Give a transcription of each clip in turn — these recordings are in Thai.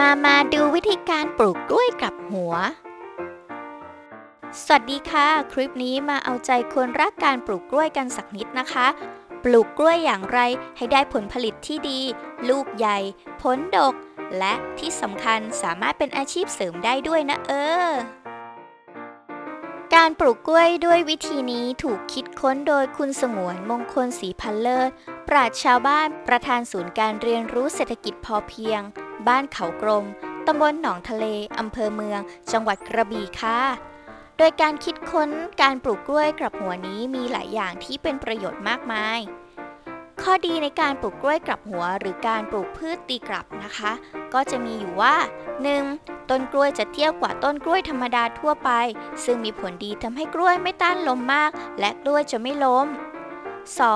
มามาดูวิธีการปลูกกล้วยกลับหัว สวัสดีค่ะ คลิปนี้มาเอาใจคนรักการปลูกกล้วยกันสักนิดนะคะ ปลูกกล้วยอย่างไรให้ได้ผลผลิตที่ดี ลูกใหญ่ ผลดก และที่สำคัญสามารถเป็นอาชีพเสริมได้ด้วยนะเออ การปลูกกล้วยด้วยวิธีนี้ถูกคิดค้นโดยคุณสงวนมงคลศรีพันเลิศ ปราชญ์ชาวบ้านประธานศูนย์การเรียนรู้เศรษฐกิจพอเพียง บ้านเขากรมตำบลหนองทะเล อำเภอเมือง จังหวัดกระบี่ค่ะ โดยการคิดค้นการปลูกกล้วยกลับหัวนี้มีหลายอย่างที่เป็นประโยชน์มากมาย ข้อดีในการปลูกกล้วยกลับหัว หรือการปลูกพืชตีกลับนะคะ ก็จะมีอยู่ว่า 1. ต้นกล้วยจะเตี้ยกว่าต้นกล้วยธรรมดาทั่วไป ซึ่งมีผลดีทำให้กล้วยไม่ต้านลมมาก และกล้วยจะไม่ล้ม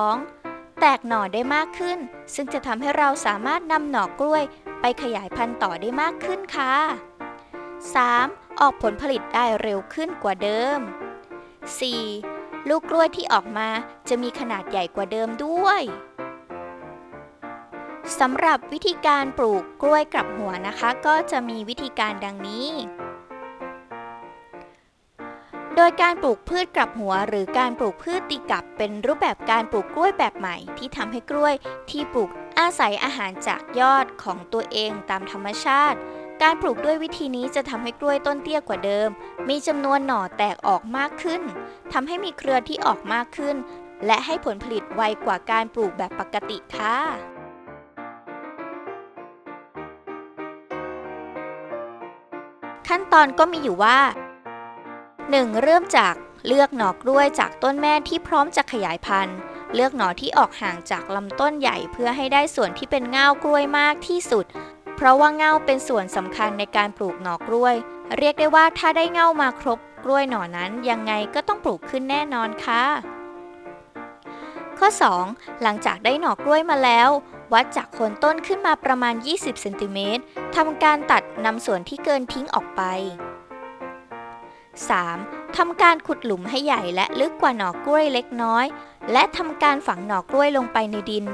2. แตกหน่อได้มากขึ้น ซึ่งจะทำให้เราสามารถนำหน่อกล้วย ไปขยายพันธุ์ต่อได้มากขึ้นค่ะ 3. ออกผลผลิตได้เร็วขึ้นกว่าเดิม 4. ลูกกล้วยที่ออกมาจะมีขนาดใหญ่กว่าเดิมด้วยสำหรับวิธีการปลูกกล้วยกลับหัวนะคะ ก็จะมีวิธีการดังนี้ โดยการปลูกพืชกลับหัว หรือการปลูกพืชตีกลับเป็นรูปแบบการปลูกกล้วยแบบใหม่ ที่ทำให้กล้วยที่ปลูก อาศัยอาหารจากยอดของตัวเองตามธรรมชาติ การปลูกด้วยวิธีนี้จะทำให้กล้วยต้นเตี้ยกว่าเดิม มีจำนวนหน่อแตกออกมากขึ้นทำให้มีเครือที่ออกมากขึ้น และให้ผลผลิตไวกว่าการปลูกแบบปกติค่ะขั้นตอนก็มีอยู่ว่า 1. เริ่มจากเลือกหน่อกล้วยจากต้นแม่ที่พร้อมจะขยายพันธุ์ เลือกหน่อที่ออกห่างจากลำต้นใหญ่เพื่อให้ได้ส่วนที่เป็นเงากล้วยมากที่สุด เพราะว่าเงาเป็นส่วนสำคัญในการปลูกหน่อกล้วย เรียกได้ว่าถ้าได้เงามาครบกล้วยหน่อนั้นยังไงก็ต้องปลูกขึ้นแน่นอนค่ะ ข้อ 2. หลังจากได้หน่อกล้วยมาแล้ว วัดจากโคนต้นขึ้นมาประมาณ 20เซนติเมตรทำการตัดนำส่วนที่เกินทิ้งออกไป 3. ทำการขุดหลุมให้ใหญ่และลึกกว่าหน่อกล้วยเล็กน้อย และทำการฝังหน่อกล้วยลงไปในดิน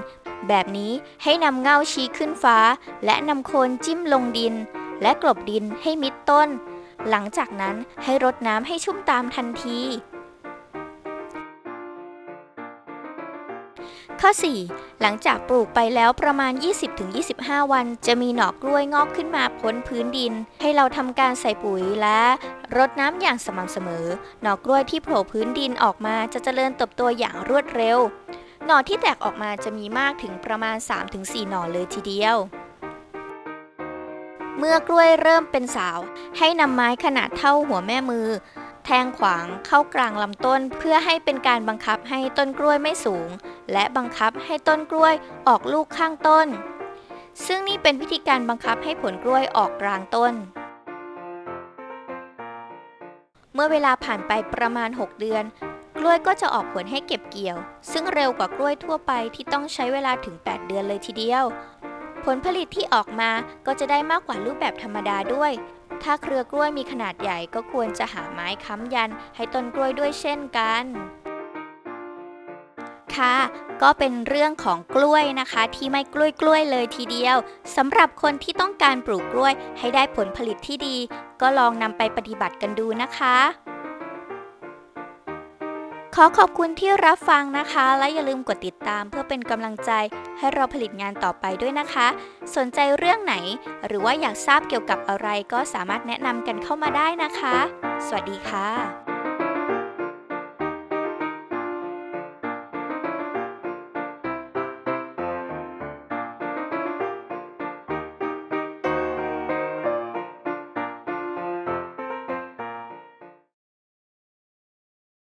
แบบนี้ให้นำเง่าชี้ขึ้นฟ้า และนำโคนจิ้มลงดิน และกลบดินให้มิดต้น หลังจากนั้นให้รดน้ำให้ชุ่มตามทันที ข้อ 4. หลังจากปลูกไปแล้วประมาณ 20-25 วัน จะมีหนอกกล้วยงอกขึ้นมาพ้นพื้นดิน ให้เราทำการใส่ปุ๋ยและรดน้ำอย่างสม่ำเสมอ หนอกล้วยที่โผล่พื้นดินออกมาจะเจริญเติบโตอย่างรวดเร็ว หน่อที่แตกออกมาจะมีมากถึงประมาณ 3-4 หน่อเลยทีเดียวเมื่อกล้วยเริ่มเป็นสาว ให้นำไม้ขนาดเท่าหัวแม่มือ แทงขวางเข้ากลางลำต้น เพื่อให้เป็นการบังคับให้ต้นกล้วยไม่สูง และบังคับให้ต้นกล้วยออกลูกข้างต้น ซึ่งนี่เป็นวิธีการบังคับให้ผลกล้วยออกกลางต้น เมื่อเวลาผ่านไปประมาณ 6 เดือน กล้วยก็จะออกผลให้เก็บเกี่ยว ซึ่งเร็วกว่ากล้วยทั่วไปที่ต้องใช้เวลาถึง 8 เดือนเลยทีเดียว ผลผลิตที่ออกมาก็จะได้มากกว่ารูปแบบธรรมดาด้วย ถ้าเครือกล้วยมีขนาดใหญ่ก็ควรจะหาไม้ค้ำยันให้ต้นกล้วยด้วยเช่นกัน ค่ะ ก็เป็นเรื่องของกล้วยนะคะ ที่ไม่กล้วยกล้วยเลยทีเดียวสำหรับคนที่ต้องการปลูกกล้วยให้ได้ผลผลิตที่ดี ก็ลองนำไปปฏิบัติกันดูนะคะ ขอขอบคุณที่รับฟังนะคะ และอย่าลืมกดติดตามเพื่อเป็นกำลังใจให้เราผลิตงานต่อไปด้วยนะคะ สนใจเรื่องไหน หรือว่าอยากทราบเกี่ยวกับอะไรก็สามารถแนะนำกันเข้ามาได้นะคะ สวัสดีค่ะ